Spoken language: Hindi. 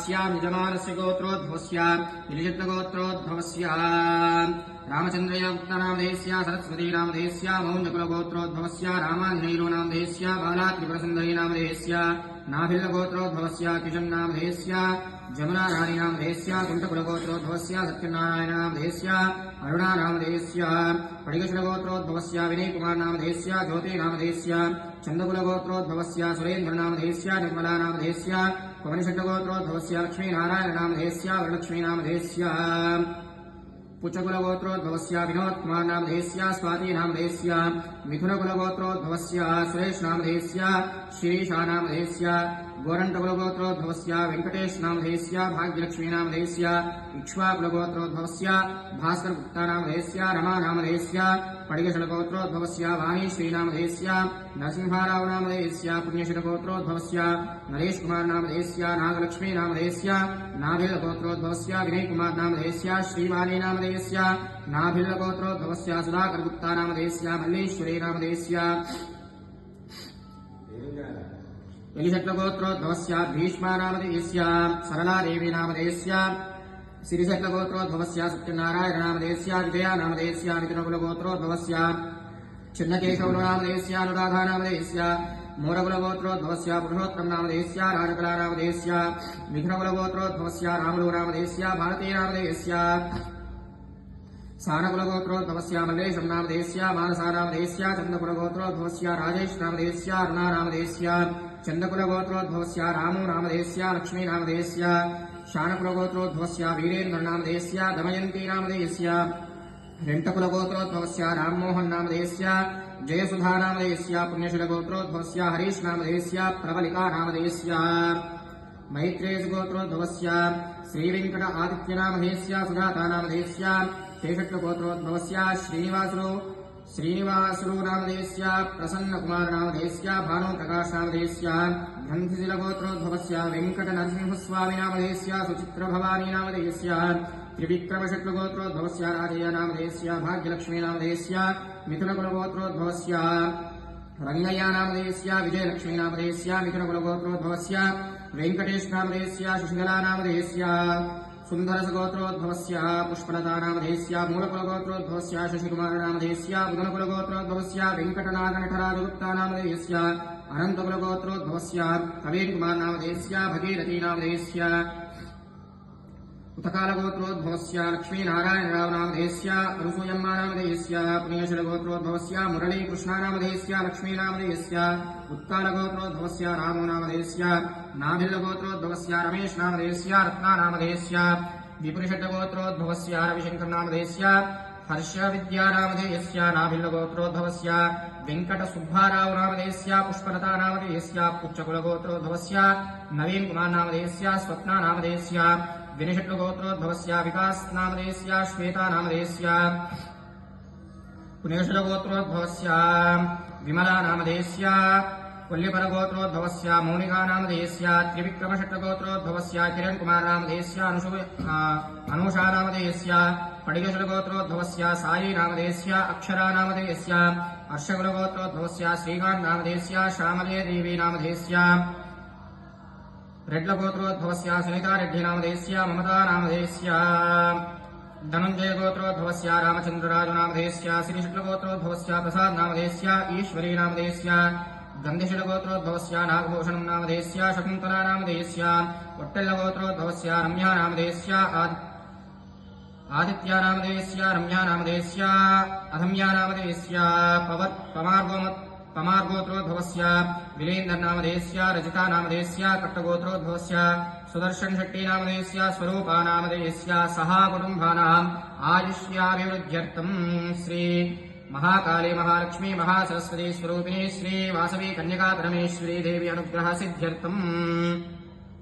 अस्याम् यजमानस्य गोत्रोद्भवस्य गिरिशब्दगोत्रोद्भवस्य रामचन्द्रयोक्तनामधेयस्य, सरस्वतीनामधेयस्य मौञ्जकुलगोत्रोद्भवस्य रामाञ्जनैरोनामधेयस्य बालात्रिपुरसुन्दरीनामधेयस्य नाभिल्लगोत्रोद्भवस्य किशन्नामधेयस्य जमुनाराणीनामधेयस्य, कुण्ठकुलगोत्रोद्भवस्य सत्यनारायणनामधेयस्य अरुणानामधेयस्य पडिगशुलगोत्रोद्भवस्य विनयकुमारनामधेयस्य ज्योतिनामधेयस्य चन्दकुलगोत्रोद्भवस्य सुरेन्द्रनामधेयस्य निर्मलानामधेयस्य पवनिषड्गोत्रोद्भवस्य लक्ष्मीनारायणनामधेयस्य वरलक्ष्मीनामधेयस्य। स्वातीनामधेयस्य, मिथुनकुलगोत्रोद्भवस्य सुरेशनामधेयस्य शिरीषानामधेयस्य गोरण्टकुलगोत्रोद्भवस्य वेङ्कटेशनामधेयस्य, भाग्यलक्ष्मीनामधेयस्य, इक्ष्वाकुलगोत्रोद्भवस्य, भास्करगुप्तानामधेयस्य, रमानामधेयस्य पडिगशलगोत्रोद्भवस्य वाणीश्रीनामधेयस्य, नरसिंहारावनामधेयस्य पुण्यशिलगोत्रोद्भवस्य नरेशकुमारनामधेयस्य, नागलक्ष्मीनामधेयस्य नाभिलगोत्रोद्भवस्य विनयकुमारनामधेयस्य श्रीवाणीनामधेयस्य नाभिलगोत्रोद्भवस्य सुधाकरगुप्तानामधेयस्य मल्लेश्वरीनामधेयस्य यलिशट्लगोत्रोद्भवस्य भीष्मानामधेयस्य सरलादेवीनामधेयस्य सिरिशट्लगोत्रोद्भवस्य सत्यनारायणनामधेयस्य विजयानामधेयस्य मिथुनकुलगोत्रोद्भवस्य छिन्नकेशवनामधेयस्य अनुराधानामधेयस्य मोरकुलगोत्रोद्भवस्य पुरुषोत्तमनामधेयस्य राजकलानामधेयस्य मिथुनकुलगोत्रोद्भवस्य रामलूनामधेयस्य भारतीयनामधेयस्य సానకులగోత్రోద్భవస్యామల్లేశం నామధేస్యా మానసానామధేస్యా చందకులగోత్రోద్భవస్యా రాజేష్నామధేస్యా అరుణానామధేస్యా చందకులగోత్రోద్భవస్యా రామో నామధేస్యా లక్ష్మీనామధేస్యా శానకులగోత్రోద్భవస్యా వీరేంద్రనామధేస్యా దమయంతీనామధేస్యా రెంటకులగోత్రోద్భవస్యా రామ్మోహన్నామధేస్యా జయసుధానామధేస్యా పుణ్యశులగోత్రోద్భవస్యా హరీష్నామధేస్యా ప్రవళికానామధేస్యా మైత్రేయసు గోత్రోద్భవస్యా శ్రీవెంకట ఆదిత్యనామధేస్యా సుధాతానామధేస్యా सुधातानामधेयस्य शेषट्लगोत्रोद्भवस्य श्रीनिवासुलो श्रीनिवासुलो नामधेयस्य प्रसन्नकुमारनामधेयस्य भानुप्रकाशनामधेयस्य ग्रन्थिशिलगोत्रोद्भवस्य वेङ्कटनरसिंहस्वामिनामधेयस्य सुचित्रभवानीनामधेयस्य त्रिविक्रमशट्लगोत्रोद्भवस्य राजयनामधेयस्य भाग्यलक्ष्मीनामधेयस्य मिथुनकुलगोत्रोद्भवस्य रङ्गय्यानामधेयस्य विजयलक्ष्मीनामधेयस्य मिथुनकुलगोत्रोद्भवस्य वेङ्कटेशनामधेयस्य शशिकलानामधेयस्य सुन्दरसगोत्रोद्भवस्य पुष्पलतानामधेयस्य मूलकुलगोत्रोद्भवस्य शशिकुमारनामधेयस्य बुधनकुलगोत्रोद्भवस्य वेङ्कटनागनठराजगुप्तानामधेयस्य अनन्तकुलगोत्रोद्भवस्य कवीरकुमारनामधेयस्य भगीरथीनामधेयस्य उतकालगोत्रोद्भवस्य लक्ष्मीनारायणरावनामधेयस्य अनुसूयम्मानामधेयस्य पुण्यशिलगोत्रोद्भवस्य मुरलीकृष्णानामधेयस्य, लक्ष्मीनामधेयस्य, उत्कालगोत्रोद्भवस्य रामो नामधेयस्य नाभिल्लगोत्रोद्भवस्य रमेशनामधेयस्य, रत्नानामधेयस्य विपुरुषड्डगोत्रोद्भवस्य रविशङ्करनामधेयस्य हर्षविद्यानामधेयस्य नाभिल्लगोत्रोद्भवस्य वेङ्कटसुब्बारावनामधेयस्य, पुष्पलतानामधेयस्य पुच्छकुलगोत्रोद्भवस्य नवीनकुमारनामधेयस्य, स्वप्नानामधेयस्य विनिषट्लगोत्रोद्भवस्य विकासनामधेयस्य श्वेतानामधेयस्य पुण्यशलगोत्रोद्भवस्य विमलानामधेयस्य कोल्यपरगोत्रोद्भवस्य मौनिकानामधेयस्य त्रिविक्रमषट्लगोत्रोद्भवस्य किरण्कुमारनामधेयस्य अनुषु अनुषानामधेयस्य पडिगशलगोत्रोद्भवस्य सायीनामधेयस्य अक्षरानामधेयस्य हर्षकुलगोत्रोद्भवस्य श्रीकान्तनामधेयस्य श्यामलेदेवीनामधेयस्य रेड्लगोत्रोद्भवस्य सुनीतारेड्डिनामधेयस्य ममतानामधेयस्य धनञ्जयगोत्रोद्भवस्य रामचन्द्रराजुनामधेयस्य श्रीशुक्लगोत्रोद्भवस्य प्रसादनामधेयस्य ईश्वरीनामधेयस्य गन्धिशिलगोत्रोद्भवस्य नागभूषणं नामधेयस्य शकुन्तलानामधेयस्य वट्टल्लगोत्रोद्भवस्य रम्यानामधेयस्य आदित्यानामधेयस्य रम्यानामधेयस्य अधम्यानामधेयस्य पवर् पमार्गोमत् पमार्गोत्रोद्भवस्य विलेन्दर्नामधेयस्य रजितानामधेयस्य कट्टगोत्रोद्भवस्य सुदर्शनशट्टीनामधेयस्य स्वरूपानामधेयस्य सहा कुटुम्बानाम् आयुष्याभिवृद्ध्यर्थम् श्री महाकाली महालक्ष्मी महासरस्वती स्वरूपिणी श्रीवासवी वासवी कन्यका परमेश्वरी देवी अनुग्रह सिद्ध्यर्थम्